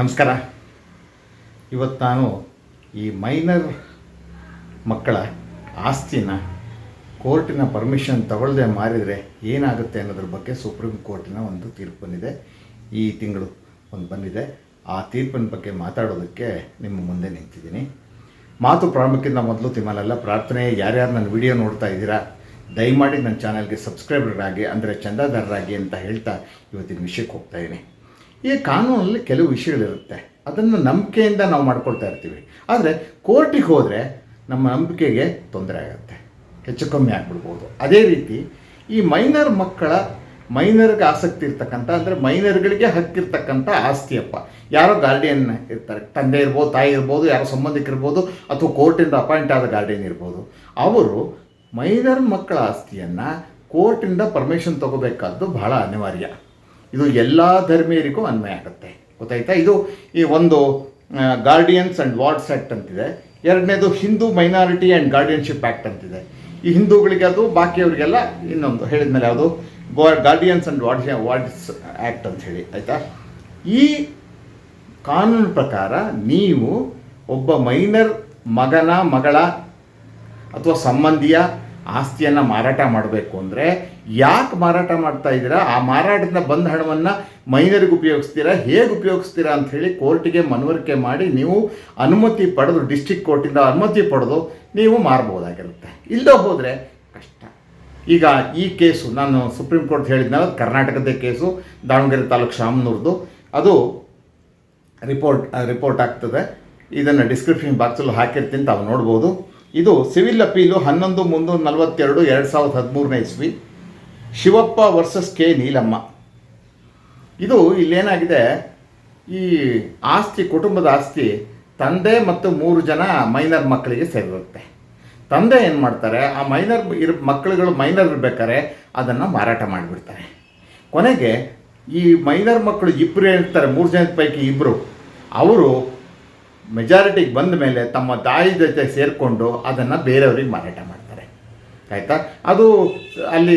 ನಮಸ್ಕಾರ. ಇವತ್ತು ನಾನು ಈ ಮೈನರ್ ಮಕ್ಕಳ ಆಸ್ತಿನ ಕೋರ್ಟಿನ ಪರ್ಮಿಷನ್ ತಗೊಳ್ಳದೆ ಮಾರಿದರೆ ಏನಾಗುತ್ತೆ ಅನ್ನೋದ್ರ ಬಗ್ಗೆ ಸುಪ್ರೀಂ ಕೋರ್ಟಿನ ಒಂದು ತೀರ್ಪು ಬಂದಿದೆ ಈ ತಿಂಗಳು ಒಂದು ಬಂದಿದೆ. ಆ ತೀರ್ಪಿನ ಬಗ್ಗೆ ಮಾತಾಡೋದಕ್ಕೆ ನಿಮ್ಮ ಮುಂದೆ ನಿಂತಿದ್ದೀನಿ. ಮಾತು ಪ್ರಾರಂಭಕ್ಕಿಂತ ಮೊದಲು ತಿಮ್ಮಲ್ಲೆಲ್ಲ ಪ್ರಾರ್ಥನೆ. ಯಾರ್ಯಾರು ನನ್ನ ವಿಡಿಯೋ ನೋಡ್ತಾ ಇದ್ದೀರಾ, ದಯಮಾಡಿ ನನ್ನ ಚಾನಲ್ಗೆ ಸಬ್ಸ್ಕ್ರೈಬರ್ಗಳಾಗಿ, ಅಂದರೆ ಚಂದಾದಾರರಾಗಿ ಅಂತ ಹೇಳ್ತಾ ಇವತ್ತಿನ ವಿಷಯಕ್ಕೆ ಹೋಗ್ತಾ ಇದ್ದೀನಿ. ಈ ಕಾನೂನಲ್ಲಿ ಕೆಲವು ವಿಷಯಗಳಿರುತ್ತೆ. ಅದನ್ನು ನಂಬಿಕೆಯಿಂದ ನಾವು ಮಾಡ್ಕೊಳ್ತಾ ಇರ್ತೀವಿ. ಆದರೆ ಕೋರ್ಟಿಗೆ ಹೋದರೆ ನಮ್ಮ ನಂಬಿಕೆಗೆ ತೊಂದರೆ ಆಗುತ್ತೆ. ಹೆಚ್ಚು ಕಮ್ಮಿ ಆಗ್ಬಿಡ್ಬೋದು. ಅದೇ ರೀತಿ ಈ ಮೈನರ್ ಮಕ್ಕಳ, ಮೈನರ್ಗೆ ಆಸಕ್ತಿ ಇರ್ತಕ್ಕಂಥ, ಅಂದರೆ ಮೈನರ್ಗಳಿಗೆ ಹಕ್ಕಿರ್ತಕ್ಕಂಥ ಆಸ್ತಿಯಪ್ಪ ಯಾರೋ ಗಾರ್ಡಿಯನ್ ಇರ್ತಾರೆ. ತಂದೆ ಇರ್ಬೋದು, ತಾಯಿ ಇರ್ಬೋದು, ಯಾರೋ ಸಂಬಂಧಿಕರಿರ್ಬೋದು ಅಥವಾ ಕೋರ್ಟಿಂದ ಅಪಾಯಿಂಟ್ ಆದ ಗಾರ್ಡಿಯನ್ ಇರ್ಬೋದು. ಅವರು ಮೈನರ್ ಮಕ್ಕಳ ಆಸ್ತಿಯನ್ನು ಕೋರ್ಟಿಂದ ಪರ್ಮಿಷನ್ ತಗೋಬೇಕಾದ್ದು ಬಹಳ ಅನಿವಾರ್ಯ. ಇದು ಎಲ್ಲ ಧರ್ಮೀಯರಿಗೂ ಅನ್ವಯ ಆಗುತ್ತೆ. ಗೊತ್ತಾಯ್ತಾ? ಇದು ಈ ಒಂದು ಗಾರ್ಡಿಯನ್ಸ್ ಆ್ಯಂಡ್ ವಾರ್ಡ್ಸ್ ಆ್ಯಕ್ಟ್ ಅಂತಿದೆ. ಎರಡನೇದು Hindu minority and guardianship act ಅಂತಿದೆ. ಈ ಹಿಂದೂಗಳಿಗೆ ಅದು, ಬಾಕಿಯವರಿಗೆಲ್ಲ ಇನ್ನೊಂದು ಹೇಳಿದ ಮೇಲೆ ಯಾವುದು guardians and wards wards act ಅಂತ ಹೇಳಿ, ಆಯಿತಾ? ಈ ಕಾನೂನು ಪ್ರಕಾರ ನೀವು ಒಬ್ಬ ಮೈನರ್ ಮಗನ, ಮಗಳ ಅಥವಾ ಸಂಬಂಧಿಯ ಆಸ್ತಿಯನ್ನು ಮಾರಾಟ ಮಾಡಬೇಕು ಅಂದರೆ ಯಾಕೆ ಮಾರಾಟ ಮಾಡ್ತಾ ಇದ್ದೀರಾ? ಆ ಮಾರಾಟದಿಂದ ಬಂದ ಹಣವನ್ನು ಮೈನರಿಗೆ ಉಪಯೋಗಿಸ್ತೀರಾ? ಹೇಗೆ ಉಪಯೋಗಿಸ್ತೀರಾ ಅಂತ ಹೇಳಿ ಕೋರ್ಟಿಗೆ ಮನವರಿಕೆ ಮಾಡಿ ನೀವು ಅನುಮತಿ ಪಡೆದು ಡಿಸ್ಟಿಕ್ ಕೋರ್ಟಿಂದ ಅನುಮತಿ ಪಡೆದು ನೀವು ಮಾರ್ಬೋದಾಗಿರುತ್ತೆ. ಇಲ್ಲದೆ ಹೋದರೆ ಕಷ್ಟ. ಈಗ ಈ ಕೇಸು, ನಾನು ಸುಪ್ರೀಂ ಕೋರ್ಟ್ ಹೇಳಿದ್ನಲ್ಲ ಕರ್ನಾಟಕದ ಕೇಸು, ದಾವಣಗೆರೆ ತಾಲೂಕು ಶಾಮನೂರ್ದು. ಅದು ರಿಪೋರ್ಟ್ ರಿಪೋರ್ಟ್ ಆಗ್ತದೆ. ಇದನ್ನು ಡಿಸ್ಕ್ರಿಪ್ಷನ್ ಬಾಕ್ಸಲ್ಲೂ ಹಾಕಿರ್ತೀನಿ, ತಾವು ನೋಡ್ಬೋದು. ಇದು ಸಿವಿಲ್ ಅಪೀಲು ಹನ್ನೊಂದು ಮುಂದೂ ನಲವತ್ತೆರಡು, ಎರಡು ಸಾವಿರದ ಹದಿಮೂರನೇ ಇಸ್ವಿ. Shivappa versus K. ನೀಲಮ್ಮ. ಇದು ಇಲ್ಲೇನಾಗಿದೆ? ಈ ಆಸ್ತಿ, ಕುಟುಂಬದ ಆಸ್ತಿ ತಂದೆ ಮತ್ತು ಮೂರು ಜನ ಮೈನರ್ ಮಕ್ಕಳಿಗೆ ಸೇರಿರುತ್ತೆ. ತಂದೆ ಏನು ಮಾಡ್ತಾರೆ? ಆ ಮೈನರ್ ಇರ್ ಮಕ್ಕಳುಗಳು ಮೈನರ್ ಇರ್ಬೇಕಾದ್ರೆ ಅದನ್ನು ಮಾರಾಟ ಮಾಡಿಬಿಡ್ತಾರೆ. ಕೊನೆಗೆ ಈ ಮೈನರ್ ಮಕ್ಕಳು ಇಬ್ಬರು ಇರ್ತಾರೆ? ಮೂರು ಜನದ ಪೈಕಿ ಇಬ್ಬರು ಅವರು ಮೆಜಾರಿಟಿಗೆ ಬಂದ ಮೇಲೆ ತಮ್ಮ ತಾಯಿ ಜೊತೆ ಸೇರಿಕೊಂಡು ಅದನ್ನು ಬೇರೆಯವ್ರಿಗೆ ಮಾರಾಟ ಮಾಡ್ತಾರೆ. ಆಯಿತಾ? ಅದು ಅಲ್ಲಿ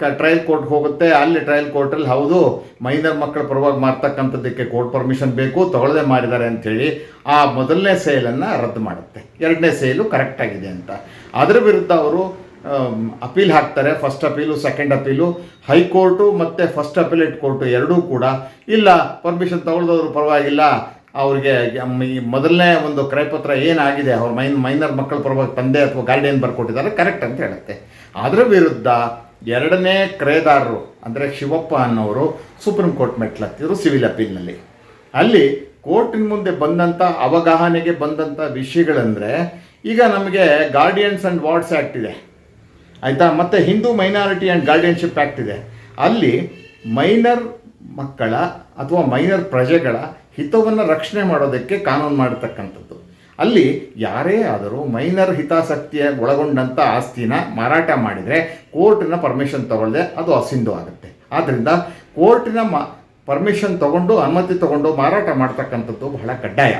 ಕ ಟ್ರಯಲ್ ಕೋರ್ಟ್ಗೆ ಹೋಗುತ್ತೆ, ಅಲ್ಲಿ ಟ್ರಯಲ್ ಕೋರ್ಟಲ್ಲಿ ಹೌದು ಮೈನರ್ ಮಕ್ಕಳ ಪರವಾಗಿ ಮಾಡ್ತಕ್ಕಂಥದ್ದಕ್ಕೆ ಕೋರ್ಟ್ ಪರ್ಮಿಷನ್ ಬೇಕು, ತಗೊಳ್ಳದೆ ಮಾಡಿದ್ದಾರೆ ಅಂಥೇಳಿ ಆ ಮೊದಲನೇ ಸೇಲನ್ನು ರದ್ದು ಮಾಡುತ್ತೆ. ಎರಡನೇ ಸೇಲು ಕರೆಕ್ಟಾಗಿದೆ ಅಂತ. ಅದರ ವಿರುದ್ಧ ಅವರು ಅಪೀಲ್ ಹಾಕ್ತಾರೆ first appeal second appeal high court ಮತ್ತು ಫಸ್ಟ್ ಅಪೀಲೇಟ್ ಕೋರ್ಟು ಎರಡೂ ಕೂಡ ಇಲ್ಲ ಪರ್ಮಿಷನ್ ತೊಗೊಳ್ದವ್ರು ಪರವಾಗಿಲ್ಲ ಅವ್ರಿಗೆ ಈ ಮೊದಲನೇ ಒಂದು ಕ್ರಯಪತ್ರ ಏನಾಗಿದೆ, ಅವ್ರ ಮೈನ್, ಮೈನರ್ ಮಕ್ಕಳ ಪರವಾಗಿ ತಂದೆ ಅಥವಾ ಗಾರ್ಡಿಯನ್ ಬರ್ಕೊಟ್ಟಿದ್ದಾರೆ ಕರೆಕ್ಟ್ ಅಂತ ಹೇಳುತ್ತೆ. ಅದರ ವಿರುದ್ಧ ಎರಡನೇ ಕ್ರಯದಾರರು, ಅಂದರೆ ಶಿವಪ್ಪ ಅನ್ನೋರು ಸುಪ್ರೀಂ ಕೋರ್ಟ್ ಮೆಟ್ಲತ್ತಿದ್ರು ಸಿವಿಲ್ ಅಪೀಲ್ನಲ್ಲಿ ಅಲ್ಲಿ ಕೋರ್ಟಿನ ಮುಂದೆ ಬಂದಂಥ ಅವಗಾಹನೆಗೆ ಬಂದಂಥ ವಿಷಯಗಳಂದರೆ, ಈಗ ನಮಗೆ ಗಾರ್ಡಿಯನ್ಸ್ ಆ್ಯಂಡ್ ವಾರ್ಡ್ಸ್ ಆ್ಯಕ್ಟ್ ಇದೆ. ಆಯಿತಾ? ಮತ್ತು Hindu minority and guardianship act ಇದೆ. ಅಲ್ಲಿ ಮೈನರ್ ಮಕ್ಕಳ ಅಥವಾ ಮೈನರ್ ಪ್ರಜೆಗಳ ಹಿತವನ್ನು ರಕ್ಷಣೆ ಮಾಡೋದಕ್ಕೆ ಕಾನೂನು ಮಾಡತಕ್ಕಂಥದ್ದು ಅಲ್ಲಿ ಯಾರೇ ಆದರೂ ಮೈನರ್ ಹಿತಾಸಕ್ತಿಯ ಒಳಗೊಂಡಂಥ ಆಸ್ತಿನ ಮಾರಾಟ ಮಾಡಿದರೆ ಕೋರ್ಟಿನ ಪರ್ಮಿಷನ್ ತಗೊಳ್ಳದೆ ಅದು ಅಸಿಂಧು ಆಗುತ್ತೆ. ಆದ್ದರಿಂದ ಕೋರ್ಟಿನ ಮ, ಪರ್ಮಿಷನ್ ತಗೊಂಡು ಅನುಮತಿ ತಗೊಂಡು ಮಾರಾಟ ಮಾಡ್ತಕ್ಕಂಥದ್ದು ಬಹಳ ಕಡ್ಡಾಯ.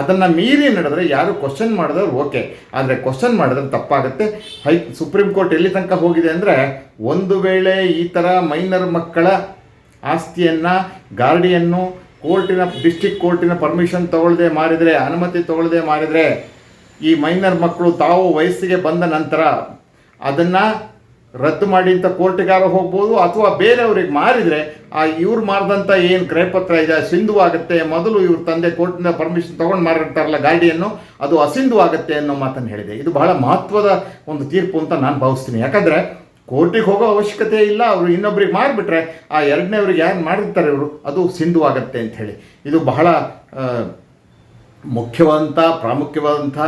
ಅದನ್ನು ಮೀರಿ ನಡೆದ್ರೆ ಯಾರು ಕ್ವಶನ್ ಮಾಡಿದ್ರೆ ಓಕೆ. ಆದರೆ ಕ್ವಶನ್ ಮಾಡಿದ್ರೆ ತಪ್ಪಾಗುತ್ತೆ. ಹೈ, ಸುಪ್ರೀಂ ಕೋರ್ಟ್ ಎಲ್ಲಿ ತನಕ ಹೋಗಿದೆ ಅಂದರೆ ಒಂದು ವೇಳೆ ಈ ಥರ ಮೈನರ್ ಮಕ್ಕಳ ಆಸ್ತಿಯನ್ನು, ಗಾರ್ಡಿಯನ್ನು ಕೋರ್ಟಿನ ಡಿಸ್ಟಿಕ್ ಕೋರ್ಟಿನ ಪರ್ಮಿಷನ್ ತಗೊಳ್ಳದೆ ಮಾಡಿದರೆ, ಅನುಮತಿ ತಗೊಳ್ಳದೆ ಮಾಡಿದರೆ, ಈ ಮೈನರ್ ಮಕ್ಕಳು ತಾವು ವಯಸ್ಸಿಗೆ ಬಂದ ನಂತರ ಅದನ್ನು ರದ್ದು ಮಾಡಿ ಅಂತ ಕೋರ್ಟಿಗಾರ ಹೋಗ್ಬೋದು ಅಥವಾ ಬೇರೆಯವ್ರಿಗೆ ಮಾರಿದರೆ, ಆ ಇವ್ರು ಮಾರಿದಂಥ ಏನು ಕ್ರಯಪತ್ರ ಇದೆ ಸಿಂಧು ಆಗುತ್ತೆ, ಮೊದಲು ಇವ್ರ ತಂದೆ ಕೋರ್ಟಿಂದ ಪರ್ಮಿಷನ್ ತೊಗೊಂಡು ಮಾರಿರ್ತಾರಲ್ಲ ಗಾಡಿಯನ್ನು, ಅದು ಅಸಿಂಧು ಆಗುತ್ತೆ ಅನ್ನೋ ಮಾತನ್ನು ಹೇಳಿದೆ. ಇದು ಬಹಳ ಮಹತ್ವದ ಒಂದು ತೀರ್ಪು ಅಂತ ನಾನು ಭಾವಿಸ್ತೀನಿ. ಯಾಕಂದರೆ ಕೋರ್ಟಿಗೆ ಹೋಗೋ ಅವಶ್ಯಕತೆ ಇಲ್ಲ, ಅವರು ಇನ್ನೊಬ್ರಿಗೆ ಮಾಡಿಬಿಟ್ರೆ ಆ ಎರಡನೇವ್ರಿಗೆ ಯಾರು ಮಾಡಿರ್ತಾರೆ ಇವರು? ಅದು ಸಿಂಧು ಆಗತ್ತೆ ಅಂತ ಹೇಳಿ. ಇದು ಬಹಳ ಮುಖ್ಯವಾದಂಥ, ಪ್ರಾಮುಖ್ಯವಾದಂಥ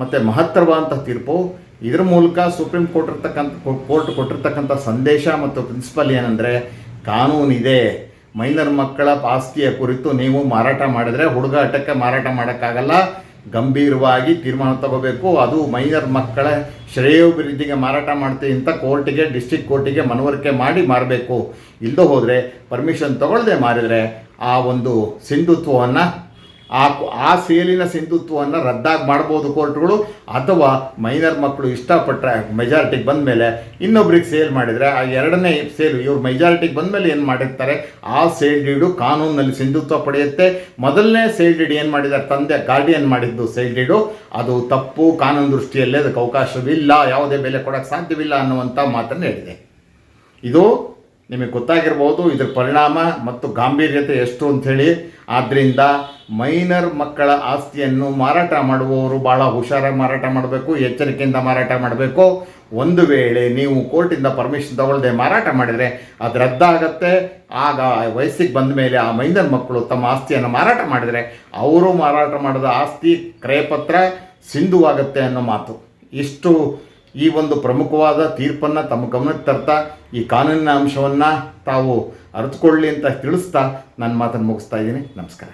ಮತ್ತು ಮಹತ್ತರವಾದಂಥ ತೀರ್ಪು. ಇದರ ಮೂಲಕ ಸುಪ್ರೀಂ ಕೋರ್ಟ್ ಇರ್ತಕ್ಕಂಥ ಕೋರ್ಟ್ ಕೊಟ್ಟಿರ್ತಕ್ಕಂಥ ಸಂದೇಶ ಮತ್ತು ಪ್ರಿನ್ಸಿಪಲ್ ಏನಂದರೆ, ಕಾನೂನಿದೆ. ಮೈನರ್ ಮಕ್ಕಳ ಆಸ್ತಿಯ ಕುರಿತು ನೀವು ಮಾರಾಟ ಮಾಡಿದರೆ ಹುಡುಗಾಟಕ್ಕೆ ಮಾರಾಟ ಮಾಡೋಕ್ಕಾಗಲ್ಲ. ಗಂಭೀರವಾಗಿ ತೀರ್ಮಾನ ತಗೋಬೇಕು. ಅದು ಮೈನರ್ ಮಕ್ಕಳ ಶ್ರೇಯೋಭಿವೃದ್ಧಿಗೆ ಮಾರಾಟ ಮಾಡ್ತೀವಿ ಅಂತ ಕೋರ್ಟಿಗೆ ಡಿಸ್ಟಿಕ್ ಕೋರ್ಟಿಗೆ ಮನವರಿಕೆ ಮಾಡಿ ಮಾರಬೇಕು. ಇಲ್ಲದೆ ಹೋದರೆ ಪರ್ಮಿಷನ್ ತಗೊಳ್ಳದೆ ಮಾರಿದರೆ ಆ ಒಂದು ಸಿಂಧುತ್ವವನ್ನು ಆ ಆ ಸೇಲಿನ ಸಿಂಧುತ್ವವನ್ನು ರದ್ದಾಗಿ ಮಾಡ್ಬೋದು ಕೋರ್ಟ್ಗಳು ಅಥವಾ ಮೈನರ್ ಮಕ್ಕಳು ಇಷ್ಟಪಟ್ಟರೆ ಮೆಜಾರಿಟಿಗೆ ಬಂದ ಮೇಲೆ ಇನ್ನೊಬ್ರಿಗೆ ಸೇಲ್ ಮಾಡಿದರೆ ಆ ಎರಡನೇ ಸೇಲ್ ಇವ್ರು ಮೆಜಾರಿಟಿಗೆ ಬಂದ ಮೇಲೆ ಏನು ಮಾಡಿರ್ತಾರೆ? ಆ ಸೇಲ್ ಡೀಡು ಕಾನೂನಲ್ಲಿ ಸಿಂಧುತ್ವ ಪಡೆಯುತ್ತೆ. ಮೊದಲನೇ ಸೇಲ್ ಡೀಡ್ ಏನು ಮಾಡಿದ್ದಾರೆ ತಂದೆ ಗಾರ್ಡಿಯನ್ ಮಾಡಿದ್ದು ಸೇಲ್ ಡೀಡು. ಅದು ತಪ್ಪು, ಕಾನೂನು ದೃಷ್ಟಿಯಲ್ಲೇ ಅದಕ್ಕೆ ಅವಕಾಶವಿಲ್ಲ, ಯಾವುದೇ ಬೆಲೆ ಕೊಡೋಕ್ಕೆ ಸಾಧ್ಯವಿಲ್ಲ ಅನ್ನುವಂಥ ಮಾತನ್ನು ಹೇಳಿದೆ. ಇದು ನಿಮಗೆ ಗೊತ್ತಾಗಿರ್ಬೋದು ಇದರ ಪರಿಣಾಮ ಮತ್ತು ಗಾಂಭೀರ್ಯತೆ ಎಷ್ಟು ಅಂಥೇಳಿ. ಆದ್ದರಿಂದ ಮೈನರ್ ಮಕ್ಕಳ ಆಸ್ತಿಯನ್ನು ಮಾರಾಟ ಮಾಡುವವರು ಭಾಳ ಹುಷಾರಾಗಿ ಮಾರಾಟ ಮಾಡಬೇಕು, ಎಚ್ಚರಿಕೆಯಿಂದ ಮಾರಾಟ ಮಾಡಬೇಕು. ಒಂದು ವೇಳೆ ನೀವು ಕೋರ್ಟಿಂದ ಪರ್ಮಿಷನ್ ತಗೊಳ್ಳದೆ ಮಾರಾಟ ಮಾಡಿದರೆ ಅದು ರದ್ದಾಗತ್ತೆ. ಆಗ ವಯಸ್ಸಿಗೆ ಬಂದ ಮೇಲೆ ಆ ಮೈನರ್ ಮಕ್ಕಳು ತಮ್ಮ ಆಸ್ತಿಯನ್ನು ಮಾರಾಟ ಮಾಡಿದರೆ ಅವರು ಮಾರಾಟ ಮಾಡಿದ ಆಸ್ತಿ ಕ್ರಯಪತ್ರ ಸಿಂಧುವಾಗತ್ತೆ ಅನ್ನೋ ಮಾತು. ಇಷ್ಟು ಈ ಒಂದು ಪ್ರಮುಖವಾದ ತೀರ್ಪನ್ನು ತಮ್ಮ ಗಮನಕ್ಕೆ ತರ್ತಾ ಈ ಕಾನೂನಿನ ಅಂಶವನ್ನು ತಾವು ಅರಿತುಕೊಳ್ಳಿ ಅಂತ ತಿಳಿಸ್ತಾ ನನ್ನ ಮಾತನ್ನು ಮುಗಿಸ್ತಾ ಇದ್ದೀನಿ. ನಮಸ್ಕಾರ.